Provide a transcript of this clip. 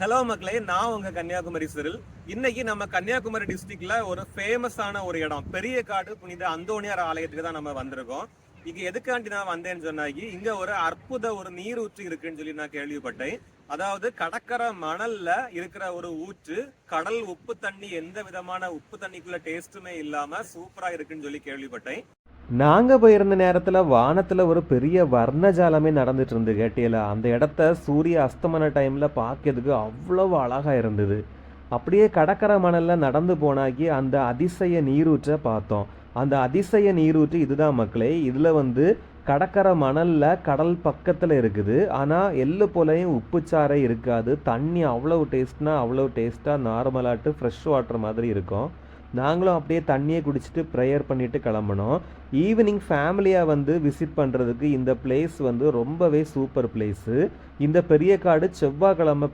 Hello மக்களே நான் உங்க கன்னியாகுமரி சிறில். இன்னைக்கு நம்ம கன்னியாகுமரி டிஸ்ட்ரிக்ட்ல ஒரு ஃபேமஸான ஒரு இடம். பெரிய காடு புனித அந்தோணியார் ஆலயத்துக்கு தான் நம்ம வந்திருக்கோம். இங்க எதுக்காண்டி நான் வந்தேன்னு சொன்னாக்கி இங்க ஒரு அற்புத ஒரு நீர் ஊற்று இருக்குன்னு சொல்லி நான் கேள்விப்பட்டேன். அதாவது கடற்கரை மணல்ல இருக்கிற ஒரு ஊற்று கடல் உப்பு தண்ணி எந்த விதமான உப்பு தண்ணிக்குள்ள டேஸ்ட்டுமே இல்லாம சூப்பரா இருக்குன்னு சொல்லி கேள்விப்பட்டேன். நாங்கள் போயிருந்த நேரத்தில் வானத்தில் ஒரு பெரிய வர்ணஜாலமே நடந்துட்டு இருந்து கேட்டியில். அந்த இடத்த சூரிய அஸ்தமன டைமில் பார்க்கறதுக்கு அவ்வளவு அழகாக இருந்தது. அப்படியே கடற்கரை மணலில் நடந்து போனாக்கி அந்த அதிசய நீரூற்றை பார்த்தோம். அந்த அதிசய நீரூற்று இதுதான் மக்களே. இதில் வந்து கடற்கரை மணலில் கடல் பக்கத்தில் இருக்குது. ஆனால் எள்ளு போலையும் உப்புச்சாறை இருக்காது. தண்ணி அவ்வளவு டேஸ்ட்னா அவ்வளவு டேஸ்ட்டாக நார்மலாட்டு ஃப்ரெஷ் வாட்டர் மாதிரி இருக்கும். நாங்களும் அப்படியே தண்ணியை குடிச்சிட்டு ப்ரேயர் பண்ணிட்டு கிளம்பினோம். ஈவினிங் ஃபேமிலியாக வந்து விசிட் பண்ணுறதுக்கு இந்த பிளேஸ் வந்து ரொம்பவே சூப்பர் பிளேஸு இந்த பெரிய காடு செவ்வாய்க்கிழமை